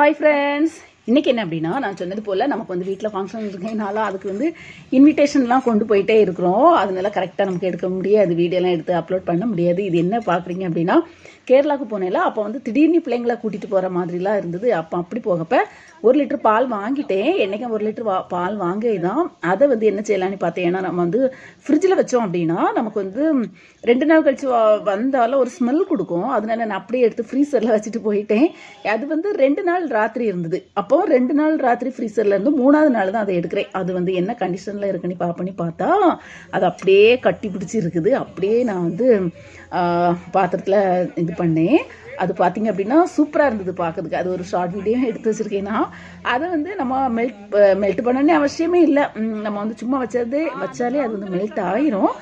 Hi friends இன்றைக்கி என்ன அப்படின்னா நான் சொன்னது போல் நமக்கு வந்து வீட்டில் ஃபங்க்ஷன் இருக்கனால அதுக்கு வந்து இன்விடேஷன்லாம் கொண்டு போயிட்டே இருக்கிறோம். அதனால கரெக்டாக நமக்கு எடுக்க முடியாது. வீடியோலாம் எடுத்து அப்லோட் பண்ண முடியாது. இது என்ன பார்க்குறீங்க அப்படின்னா கேரளாவுக்கு போனேல அப்போ வந்து திடீர்னு பிள்ளைங்கள கூட்டிகிட்டு போகிற மாதிரிலாம் இருந்தது. அப்போ அப்படி போகப்ப ஒரு லிட்டர் பால் வாங்கிட்டேன். என்றைக்கும் ஒரு லிட்டர் வா பால் வாங்கி தான் அதை வந்து என்ன செய்யலான்னு பார்த்தேன். ஏன்னா நம்ம வந்து ஃப்ரிட்ஜில் வச்சோம் அப்படின்னா நமக்கு வந்து ரெண்டு நாள் கழிச்சு வ- வந்தாலும் ஒரு ஸ்மெல் கொடுக்கும். அதனால நான் அப்படியே எடுத்து ஃப்ரீசரில் வச்சுட்டு போயிட்டேன். அது வந்து ரெண்டு நாள் ராத்திரி இருந்தது. அப்போ ரெண்டு நாள் ராத்திரி ஃப்ரீசரில் இருந்து மூணாவது நாள் தான் அதை எடுக்கிறேன். அது வந்து என்ன கண்டிஷனில் இருக்குன்னு பார்ப்பனி பார்த்தா அது அப்படியே கட்டி பிடிச்சி இருக்குது. அப்படியே நான் வந்து பாத்திரத்தில் இது பண்ணேன். அது பார்த்தீங்க அப்படின்னா சூப்பராக இருந்தது பார்க்கறதுக்கு அது ஒரு ஷார்ட் வீடியோ எடுத்து வச்சுருக்கேன்னா அதை வந்து நம்ம மெல்ட் மெல்ட் பண்ணணும்னு அவசியமே இல்லை. நம்ம வந்து சும்மா வச்சதே வச்சாலே அது வந்து மெல்ட் ஆயிரும்.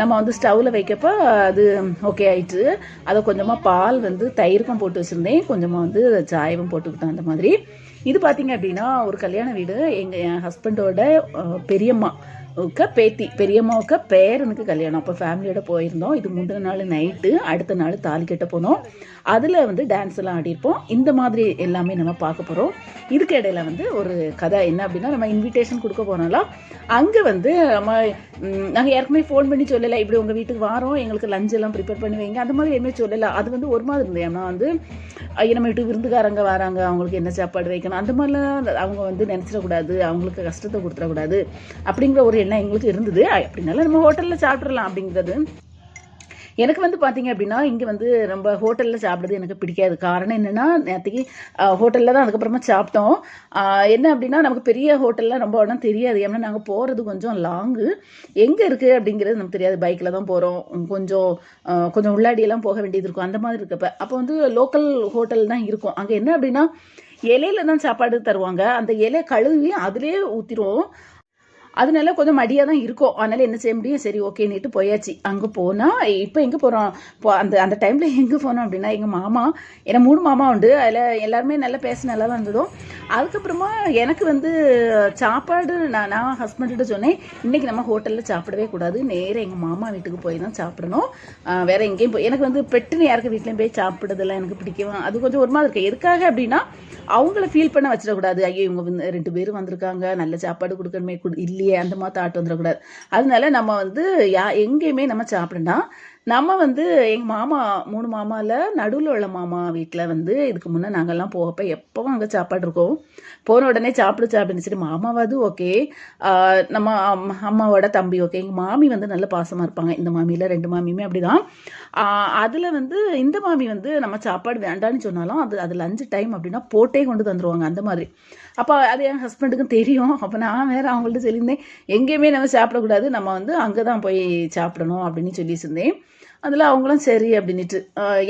நம்ம வந்து ஸ்டவ்வில் வைக்கப்ப அது ஓகே ஆயிட்டு அதை கொஞ்சமாக பால் வந்து தயிருக்கும் போட்டு வச்சுருந்தேன். கொஞ்சமாக வந்து சாயவும் போட்டுக்கிட்டேன் அந்த மாதிரி. இது பார்த்தீங்க அப்படின்னா ஒரு கல்யாண வீடு எங்கள் என் ஹஸ்பண்டோட பெரியம்மா. பேத்தி பெரியம்மாவுக்கு பேரனுக்கு கல்யாணம். அப்போ ஃபேமிலியோட போயிருந்தோம். இது முந்தின நாள் நைட்டு அடுத்த நாள் தாலி கட்ட போனோம். அதில் வந்து டான்ஸ் எல்லாம் ஆடியிருப்போம். இந்த மாதிரி எல்லாமே நம்ம பார்க்க போகிறோம் இதுக்கு இடையில வந்து ஒரு கதை என்ன அப்படின்னா நம்ம இன்விடேஷன் கொடுக்க போனாலும் அங்கே வந்து நம்ம நாங்கள் ஏற்கனவே ஃபோன் பண்ணி சொல்லலை. இப்படி உங்கள் வீட்டுக்கு வாரோம். எங்களுக்கு லஞ்ச் எல்லாம் ப்ரிப்பேர் பண்ணி வைங்க. அந்த மாதிரி எதுவுமே சொல்லலை. அது வந்து ஒரு மாதிரி இருந்தது. ஏன்னா வந்து ஐயோ நம்ம வீட்டுக்கு விருந்துக்காரங்க வராங்க. அவங்களுக்கு என்ன சாப்பாடு வைக்கணும்? அந்த மாதிரிலாம் அவங்க வந்து நினச்சிடக்கூடாது. அவங்களுக்கு கஷ்டத்தை கொடுத்துடக்கூடாது. அப்படிங்கிற ஒரு எண்ணம் எங்களுக்கு இருந்தது? ஐ, நம்ம ஹோட்டலில் சாப்பிட்றலாம் அப்படிங்கிறது. எனக்கு வந்து பார்த்தீங்க அப்படின்னா இங்கே வந்து ரொம்ப ஹோட்டலில் சாப்பிட்றது எனக்கு பிடிக்காது. காரணம் என்னென்னா நேற்றுக்கு ஹோட்டலில் தான் அதுக்கப்புறமா சாப்பிட்டோம். என்ன அப்படின்னா நமக்கு பெரிய ஹோட்டலில் ரொம்ப இடம் தெரியாது. ஏன்னா நாங்கள் போகிறது கொஞ்சம் லாங்கு எங்கே இருக்குது அப்படிங்கிறது நமக்கு தெரியாது. பைக்கில் தான் போகிறோம் கொஞ்சம் கொஞ்சம் உள்ளாடியெல்லாம் போக வேண்டியது இருக்கும். அந்த மாதிரி இருக்கப்ப. அப்போ வந்து லோக்கல் ஹோட்டல் தான் இருக்கும். அங்கே என்ன அப்படின்னா இலையில தான் சாப்பாடு தருவாங்க. அந்த இலையை கழுவி அதிலே ஊற்றிடுவோம் அதனால கொஞ்சம் மடியாக தான் இருக்கும். அதனால என்ன செய்ய முடியும்? சரி ஓகேன்னுட்டு போயாச்சு. அங்கே போனால் இப்போ எங்கே போகிறோம் இப்போ அந்த அந்த டைமில் எங்கே போனோம் அப்படின்னா எங்கள் மாமா ஏன்னா மூணு மாமா உண்டு. அதில் எல்லாருமே நல்லா பேச நல்லா தான் இருந்ததும். அதுக்கப்புறமா எனக்கு வந்து சாப்பாடு நான் நான் ஹஸ்பண்ட்கிட்ட சொன்னேன் இன்றைக்கி நம்ம ஹோட்டலில் சாப்பிடவே கூடாது. நேராக எங்கள் மாமா வீட்டுக்கு போய் தான் சாப்பிடணும். வேறு எங்கேயும் போய் எனக்கு வந்து பெட்டுன்னு யாருக்கு வீட்லேயும் போய் சாப்பிடுறதெல்லாம் எனக்கு பிடிக்கும் அது கொஞ்சம் ஒரு மாதிரி இருக்கு. எதுக்காக அப்படின்னா அவங்கள ஃபீல் பண்ண வச்சிடக்கூடாது. ஐயோ இவங்க வந்து ரெண்டு பேரும் வந்திருக்காங்க. நல்ல சாப்பாடு கொடுக்கணுமே குடு இல்லையே அந்த மாதிரி தாட் வந்துடக்கூடாது. அதனால நம்ம வந்து யா எங்கேயுமே நம்ம சாப்பிடணும். நம்ம வந்து எங்கள் மாமா மூணு மாமாவில் நடுவில் உள்ள மாமா வீட்டில் வந்து இதுக்கு முன்னே நாங்கள்லாம் போகப்போ எப்போவும் அங்கே சாப்பாடு இருக்கோம். போன உடனே சாப்பிடு சாப்பிடுன்னு சரி மாமாவது ஓகே. நம்ம அம்மா- அம்மாவோட தம்பி ஓகே. எங்கள் மாமி வந்து நல்ல பாசமாக இருப்பாங்க. இந்த மாமியில் ரெண்டு மாமியுமே அப்படிதான். அதில் வந்து இந்த மாமி வந்து நம்ம சாப்பாடு வேண்டான்னு சொன்னாலும் அது அது லஞ்சு டைம் அப்படின்னா போட்டே கொண்டு தந்துடுவாங்க அந்த மாதிரி. அப்போ அது என் ஹஸ்பண்டுக்கும் தெரியும். அப்போ நான் வேறு அவங்கள்ட்ட சொல்லியிருந்தேன் எங்கேயுமே நம்ம சாப்பிடக்கூடாது. நம்ம வந்து அங்கே தான் போய் சாப்பிடணும் அப்படின்னு சொல்லி சொல்லியிருந்தேன் அதில் அவங்களும் சரி அப்படின்ட்டு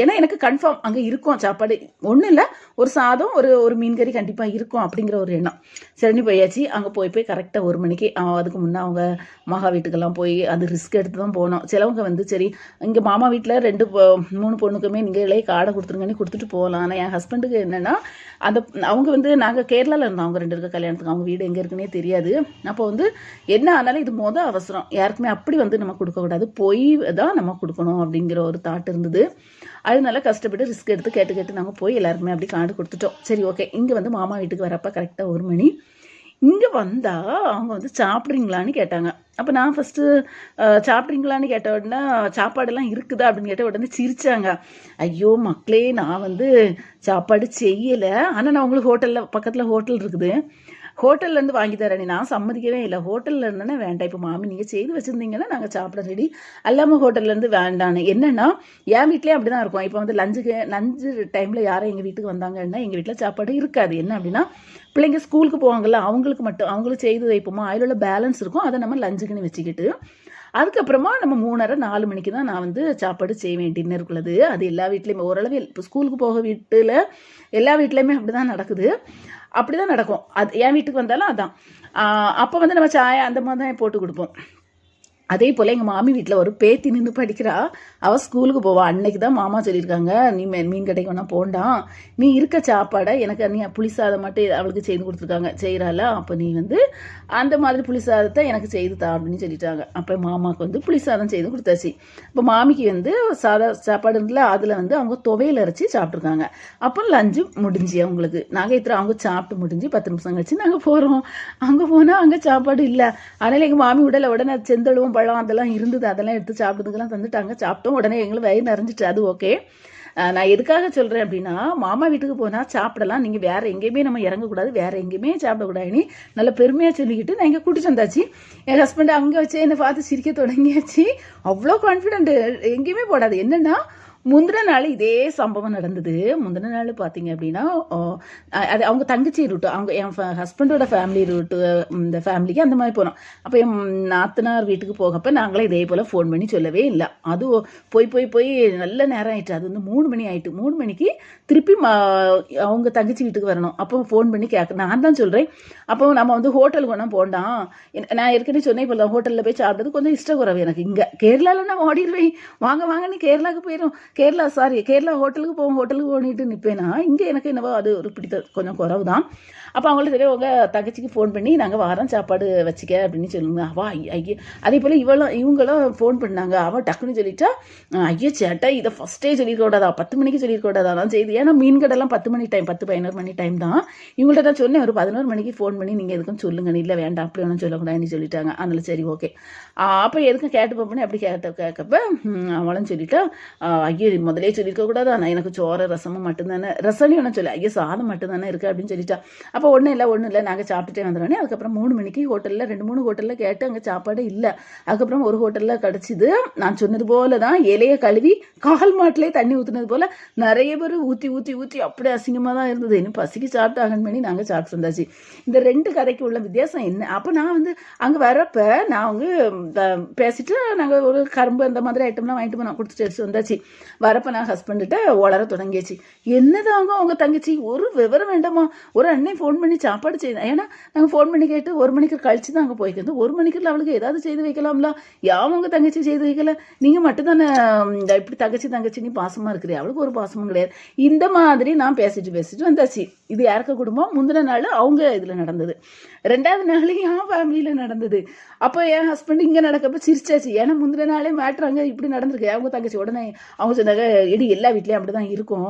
ஏன்னா எனக்கு கன்ஃபார்ம் அங்கே இருக்கும் சாப்பாடு. ஒன்றும் இல்லை ஒரு சாதம் ஒரு ஒரு மீன் கறி கண்டிப்பாக இருக்கும் அப்படிங்கிற ஒரு எண்ணம். சரின்னு போயாச்சு. அங்கே போய் போய் கரெக்டாக ஒரு மணிக்கு அதுக்கு முன்னே அவங்க மகா வீட்டுக்கெல்லாம் போய் அது ரிஸ்க் எடுத்து தான் போனோம். சிலவங்க வந்து சரி இங்கே மாமா வீட்டில் ரெண்டு மூணு பொண்ணுக்குமே நீங்கள் இளைய காடை கொடுத்துருங்கன்னு கொடுத்துட்டு போகலாம். ஆனால் என் ஹஸ்பண்டுக்கு என்னென்னா அந்த அவங்க வந்து நாங்கள் கேரளாவில் இருந்தோம் அவங்க ரெண்டு இருக்க கல்யாணத்துக்கு. அவங்க வீடு எங்கே இருக்குன்னே தெரியாது. அப்போ வந்து என்ன ஆனாலும் இது மொதல் அவசரம். யாருக்குமே அப்படி வந்து நம்ம கொடுக்கக்கூடாது. போய் தான் நம்ம கொடுக்கணும். அப்படிங்கிற ஒரு தாட் இருந்தது. அதனால கஷ்டப்பட்டு ரிஸ்க் எடுத்து கேட்டு கேட்டு நாங்கள் போய் எல்லாருக்குமே அப்படி கார்டு கொடுத்துட்டோம். சரி ஓகே இங்கே வந்து மாமா வீட்டுக்கு வரப்போ கரெக்டாக ஒரு மணி. இங்கே வந்தால் அவங்க வந்து சாப்பிட்றீங்களான்னு கேட்டாங்க. அப்போ நான் ஃபஸ்ட்டு சாப்பிட்றீங்களான்னு கேட்ட உடனே சாப்பாடெல்லாம் இருக்குதா அப்படின்னு கேட்ட உடனே சிரிச்சாங்க. ஐயோ மக்களே நான் வந்து சாப்பாடு செய்யலை. ஆனால் நான் உங்களுக்கு ஹோட்டலில் பக்கத்தில் ஹோட்டல் இருக்குது. ஹோட்டல்லேருந்து வாங்கி தரேன். நான் சம்மதிக்கவே இல்லை. ஹோட்டலில் இருந்தேன்னா வேண்டாம். இப்போ மாமி நீங்கள் செய்து வச்சுருந்தீங்கன்னா நாங்கள் சாப்பிட ரெடி. அல்லாமல் ஹோட்டல்லேருந்து வேண்டான்னு. என்னென்னா என் வீட்லேயே அப்படி தான் இருக்கும். இப்போ வந்து லஞ்சுக்கு லஞ்சு டைமில் யாரும் எங்கள் வீட்டுக்கு வந்தாங்கன்னா எங்கள் வீட்டில் சாப்பாடு இருக்காது. என்ன அப்படின்னா பிள்ளைங்க ஸ்கூலுக்கு போவாங்கல்ல அவங்களுக்கு மட்டும் அவங்களுக்கு செய்து வைப்போமா? அதில் உள்ள பேலன்ஸ் இருக்கும். அதை நம்ம லஞ்சுக்குன்னு வச்சுக்கிட்டு அதுக்கப்புறமா நம்ம மூணரை நாலு மணிக்கு தான் நான் வந்து சாப்பாடு செய்வேன் டின்னருக்குள்ளது அது எல்லா வீட்லேயுமே ஓரளவு இப்போ ஸ்கூலுக்கு போக வீட்டில் எல்லா வீட்லேயுமே அப்படி தான் நடக்குது. அப்படி தான் நடக்கும். அது என் வீட்டுக்கு வந்தாலும் அதான். அப்போ வந்து நம்ம சாயா அந்த மாதிரி தான் போட்டு கொடுப்போம். அதே போல் எங்கள் மாமி வீட்டில் ஒரு பேத்தி நின்று படிக்கிறா. அவள் ஸ்கூலுக்கு போவா. அன்னைக்கு தான் மாமா சொல்லியிருக்காங்க நீ மீன் கடைக்கு வேணா போண்டாம் நீ இருக்க சாப்பாடை எனக்கு நீ புளிசாதம் மட்டும் அவளுக்கு செய்து கொடுத்துருக்காங்க. செய்கிறாள் அப்போ நீ வந்து அந்த மாதிரி புளிசாதத்தை எனக்கு செய்து தா அப்படின்னு சொல்லிட்டாங்க. அப்போ மாமாவுக்கு வந்து புளி சாதம் செய்து கொடுத்தாச்சு. இப்போ மாமிக்கு வந்து சாதா சாப்பாடு இருந்துல அதில் வந்து அவங்க துவையில் அரைச்சி சாப்பிட்ருக்காங்க அப்போ லஞ்சு முடிஞ்சு அவங்களுக்கு. நாங்கள் இத்தனை அவங்க சாப்பிட்டு முடிஞ்சு பத்து நிமிஷம் கழிச்சு நாங்கள் போகிறோம் அங்கே போனால் அங்கே சாப்பாடு இல்லை. அதனால் எங்கள் மாமி உடலை உடனே செந்தழுவும் பழம் அதெல்லாம் இருந்தது அதெல்லாம் எடுத்து சாப்பிட்றதுக்கெல்லாம் தந்துட்டாங்க. சாப்பிட்டோம் உடனே எங்களுக்கு வயிறு நிறைஞ்சிட்டு அது ஓகே நான் எதுக்காக சொல்கிறேன் அப்படின்னா மாமா வீட்டுக்கு போனால் சாப்பிடலாம் நீங்கள் வேறு எங்கேயுமே நம்ம இறங்கக்கூடாது வேறு எங்கேயுமே சாப்பிடக்கூடாதுன்னு நல்ல பெருமையாக சொல்லிக்கிட்டு நான் இங்கே கூட்டிட்டு வந்தாச்சு. என் ஹஸ்பண்ட் அங்கே வச்சு என்னை பார்த்து சிரிக்க தொடங்கியாச்சு. அவ்வளோ கான்ஃபிடென்ட் எங்கேயுமே போடாது. என்னென்னா முந்தின நாள் இதே சம்பவம் நடந்தது. முந்தின நாள் பார்த்தீங்க அப்படின்னா அது அவங்க தங்கச்சி ரூட்டு அவங்க என் ஹஸ்பண்டோட ஃபேமிலி ரூட்டு இந்த ஃபேமிலிக்கு அந்த மாதிரி போனோம். அப்போ என் நாத்தனார் வீட்டுக்கு போகப்ப நாங்களே இதே போல் ஃபோன் பண்ணி சொல்லவே இல்லை. அது போய் போய் போய் நல்ல நேரம் ஆயிட்டு அது வந்து மூணு மணி ஆயிட்டு மூணு மணிக்கு திருப்பி அவங்க தங்கச்சி வீட்டுக்கு வரணும். அப்போ ஃபோன் பண்ணி கேட்க நான் தான் சொல்கிறேன் அப்போ நம்ம வந்து ஹோட்டலுக்கு ஒன்றும் போண்டாம் நான் ஏற்கனவே சொன்னேன் இப்போ ஹோட்டலில் போய் சாப்பிட்றது கொஞ்சம் இஷ்டக்குறவு எனக்கு. இங்கே கேரளாவில் நான் ஓடிடுவேன். வாங்க வாங்க நீ கேரளாவுக்கு போயிடும் கேரளா சாரி கேரளா ஹோட்டலுக்கு போவோம் ஹோட்டலுக்கு போனிட்டு நிற்பேனா இங்கே எனக்கு என்னவோ அது ஒரு பிடித்த கொஞ்சம் குறவு தான் அப்போ அவங்கள்ட்ட சரி உங்கள் தங்கச்சிக்கு ஃபோன் பண்ணி நாங்கள் வாரம் சாப்பாடு வச்சுக்க அப்படின்னு சொல்லுங்க. அவா ஐய- அதே போல் இவளும் இவங்களும் ஃபோன் பண்ணாங்க. அவள் டக்குன்னு சொல்லிட்டா ஐயோ சேட்டா இதை ஃபஸ்ட்டே சொல்லியிருக்க கூடாதா? பத்து மணிக்கு சொல்லியிருக்க கூடாதா? நான் செய்து. ஏன்னா மீன் கடைலாம் பத்து மணி டைம் பத்து பதினோரு மணி டைம் தான். இவங்கள்ட்ட நான் சொன்னேன் ஒரு பதினோரு மணிக்கு ஃபோன் பண்ணி நீங்கள் எதுக்கும் சொல்லுங்கன்னு இல்லை வேண்டாம் அப்படி ஒன்றும் சொல்லக்கூடாதுன்னு சொல்லிட்டாங்க. அதனால சரி ஓகே அப்போ எதுக்கும் கேட்டு பார்ப்போனே அப்படி கேட்ட கேட்கப்ப அவளும் சொல்லிட்டா ஐயோ முதலே சொல்லியிருக்க கூடாதா எனக்கு சோறு ரசமும் மட்டும்தானே? ரசம்னு ஒன்றும் சொல்லி ஐயோ சாதம் மட்டும்தானே இருக்குது அப்படின்னு சொல்லிட்டா. அப்போ ஒன்றும் இல்லை ஒன்றும் இல்லை. நாங்கள் சாப்பிட்டுட்டே வந்துடுறோன்னே அதுக்கப்புறம் மூணு மணிக்கு ஹோட்டலில் ரெண்டு மூணு ஹோட்டலில் கேட்டு அங்கே சாப்பாடு இல்லை. அதுக்கப்புறம் ஒரு ஹோட்டலில் கிடச்சிது. நான் சொன்னது போல தான் இலையை கழுவி கால் மாட்டிலே தண்ணி ஊற்றுனது போல் நிறைய பேர் ஊற்றி ஊற்றி ஊற்றி அப்படியே அசிங்கமாக தான் இருந்தது. இன்னும் பசிக்கு சாப்பிட்டு ஆகன் பண்ணி நாங்கள் சாப்பிட்டு வந்தாச்சு. இந்த ரெண்டு கதைக்கு உள்ள வித்தியாசம் என்ன? அப்போ நான் வந்து அங்கே வரப்போ நான் அவங்க பேசிட்டு நாங்கள் ஒரு கரும்பு அந்த மாதிரி ஐட்டம்லாம் வாங்கிட்டு போய் நான் கொடுத்துட்டு வந்தாச்சு. வரப்போ நான் ஹஸ்பண்ட்கிட்ட உளர தொடங்கியாச்சு. என்னதாங்க அவங்க தங்கச்சி? ஒரு விவரம் வேண்டாமா? ஒரு அண்ணன் ஃபோன் பண்ணி சாப்பாடு செய்தேன் ஏன்னா நாங்கள் ஃபோன் பண்ணி கேட்டு ஒரு மணிக்கு கழிச்சு தான் அங்கே போய்க்கிறது ஒரு மணிக்குள்ள அவளுக்கு ஏதாவது செய்து வைக்கலாம்ல? யாவும் உங்கள் தங்கச்சி செய்து வைக்கல. நீங்கள் மட்டும்தானே இந்த இப்படி தங்கச்சி தங்கச்சி நீ பாசமாக இருக்கிறீ அவளுக்கு ஒரு பாசமும் கிடையாது. இந்த மாதிரி நான் பேசிட்டு பேசிட்டு வந்தாச்சு. இது யாருக்க குடும்பம்? முந்தின நாள் அவங்க இதில் நடந்தது. ரெண்டாவது நாள் என் ஃபேமிலியில் நடந்தது. அப்போ என் ஹஸ்பண்ட் இங்கே நடக்கப்போ சிரிச்சாச்சு. ஏன்னா முந்தின நாளே மேட்ரு இப்படி நடந்திருக்கு. அவங்க தங்கச்சி உடனே அவங்க சொன்னாங்க எடி எல்லா வீட்லேயும் அப்படி தான் இருக்கும்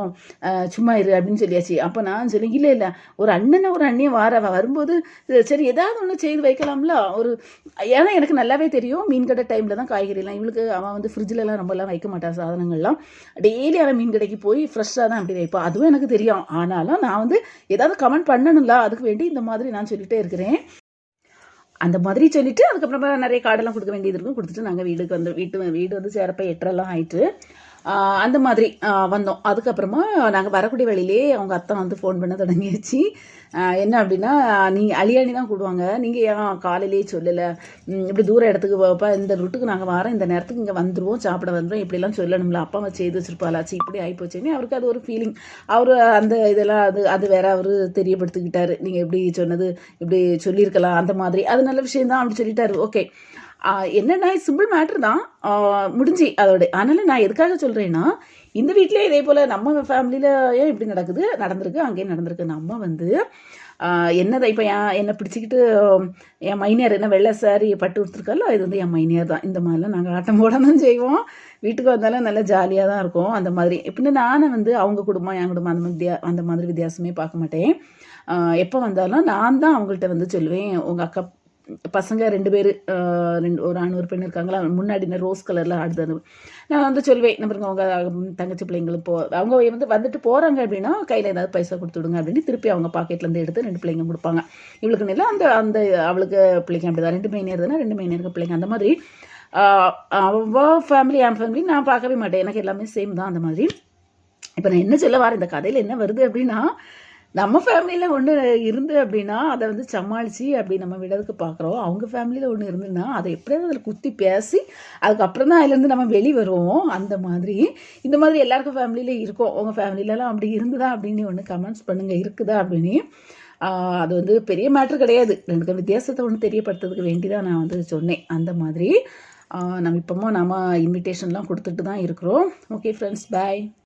சும்மா இரு அப்படின்னு சொல்லியாச்சு. அப்போ நான் சொல்லி இல்லை இல்லை ஒரு அண்ணனை ஒரு அண்ணியும் வார வரும்போது சரி ஏதாவது ஒன்று செய்து வைக்கலாம்ல? ஒரு ஏன்னா எனக்கு நல்லாவே தெரியும் மீன் கடை டைமில் தான் காய்கறிலாம். இவளுக்கு அவன் வந்து ஃப்ரிட்ஜிலலாம் ரொம்பலாம் வைக்க மாட்டான் சாதனங்கள்லாம். டெய்லி அவன் மீன் கடைக்கு போய் ஃப்ரெஷ்ஷாக தான் அப்படி வைப்பான் அதுவும் எனக்கு தெரியும். ஆனாலும் நான் வந்து ஏதாவது கமெண்ட் பண்ணணும்ல அதுக்கு வேண்டி இந்த மாதிரி நான் சொல்லிகிட்டே இருக்கிறேன். அந்த மாதிரி சொல்லிட்டு அதுக்கப்புறமா நிறைய கார்டெல்லாம் கொடுக்க வேண்டியது இருக்கும். கொடுத்துட்டு நாங்கள் வீட்டுக்கு வந்து வீட்டு வீடு வந்து சேரப்ப எட்டரெல்லாம் ஆயிட்டு அந்த மாதிரி வந்தோம். அதுக்கப்புறமா நாங்கள் வரக்கூடிய வழியிலே அவங்க அத்தை வந்து ஃபோன் பண்ண தொடங்கியாச்சு. என்ன அப்படின்னா நீங்கள் அழியாணி தான் கூடுவாங்க. நீங்கள் ஏன் காலையிலேயே சொல்லலை? இப்படி தூர இடத்துக்கு போப்பா இந்த ரூட்டுக்கு நாங்கள் வரோம் இந்த நேரத்துக்கு இங்கே வந்துடுவோம் சாப்பிட வந்துடும் இப்படிலாம் சொல்லணும்ல. அப்பா அம்மா செய்து வச்சிருப்பாளாச்சு. இப்படி ஆகிப்போச்சுன்னு அவருக்கு அது ஒரு ஃபீலிங் அவர் அந்த இதெல்லாம் அது அது வேற அவர் தெரியப்படுத்திக்கிட்டாரு. நீங்கள் எப்படி சொன்னது இப்படி சொல்லியிருக்கலாம். அந்த மாதிரி. அது நல்ல விஷயம்தான் அப்படி சொல்லிட்டாரு. ஓகே என்னன்னா சிம்பிள் மேட்ரு தான். முடிஞ்சு. அதோட அதனால நான் எதுக்காக சொல்கிறேன்னா இந்த வீட்டிலே இதே போல் நம்ம ஃபேமிலியில் ஏன் இப்படி நடக்குது? நடந்திருக்கு அங்கேயும் நடந்திருக்கு. நம்ம வந்து என்னதை என்னதான் இப்போ என் என்னை பிடிச்சிக்கிட்டு என் மைனியார் என்ன வெள்ளை சாரி பட்டு கொடுத்துருக்காலோ இது வந்து என் மைனியார் தான். இந்த மாதிரிலாம் நாங்கள் ஆட்டம் போட தான் செய்வோம். வீட்டுக்கு வந்தாலும் நல்லா ஜாலியாக தான் இருக்கும். அந்த மாதிரி. எப்படின்னா நானே வந்து அவங்க குடும்பம் என் குடும்பம் அந்த மாதிரி அந்த மாதிரி வித்தியாசமே பார்க்க மாட்டேன். எப்போ வந்தாலும் நான் தான் அவங்கள்ட்ட வந்து சொல்லுவேன். உங்கள் அக்கா பசங்க ரெண்டு பேர் ரெண்டு ஒரு ஆண் ஒரு பெண் இருக்காங்களா? முன்னாடி இந்த ரோஸ் கலரில் ஆடுது நான் வந்து சொல்வேன் நம்ம அவங்க தங்கச்சி பிள்ளைங்களுக்கு போ அவங்க வந்து வந்துட்டு போகிறாங்க அப்படின்னா கையில் ஏதாவது பைசா கொடுத்துடுங்க அப்படின்னு திருப்பி அவங்க பாக்கெட்லேருந்து எடுத்து ரெண்டு பிள்ளைங்க கொடுப்பாங்க இவளுக்கு நில அந்த அந்த அவளுக்கு பிள்ளைங்க அப்படிதான். ரெண்டு மணி தானே ரெண்டு மைனியருக்கு பிள்ளைங்க. அந்த மாதிரி ஆஹ் அவ ஃபேமிலி என் ஃபேமிலி நான் பார்க்கவே மாட்டேன். எனக்கு எல்லாமே சேம் தான் அந்த மாதிரி. இப்போ நான் என்ன சொல்ல வரேன்? இந்த கதையில் என்ன வருது அப்படின்னா நம்ம ஃபேமிலியில் ஒன்று இருந்து அப்படின்னா அதை வந்து சமாளித்து அப்படி நம்ம விடறதுக்கு பார்க்குறோம் அவங்க ஃபேமிலியில் ஒன்று இருந்துன்னா அதை எப்படியாவது அதில் குத்தி பேசி அதுக்கப்புறம் தான் அதுலேருந்து நம்ம வெளி வருவோம். அந்த மாதிரி. இந்த மாதிரி எல்லாருக்கும் ஃபேமிலியில் இருக்கும். உங்கள் ஃபேமிலிலலாம் அப்படி இருந்துதா அப்படின்னு ஒன்று கமெண்ட்ஸ் பண்ணுங்கள் இருக்குதா அப்படின்னு. அது வந்து பெரிய மேட்ரு கிடையாது. ரெண்டு வித்தியாசத்தை ஒன்று தெரியப்படுத்துறதுக்கு வேண்டி தான் நான் வந்து சொன்னேன். அந்த மாதிரி. நம்ம இப்போமோ நம்ம இன்விடேஷன்லாம் கொடுத்துட்டு தான் இருக்கிறோம். Okay friends bye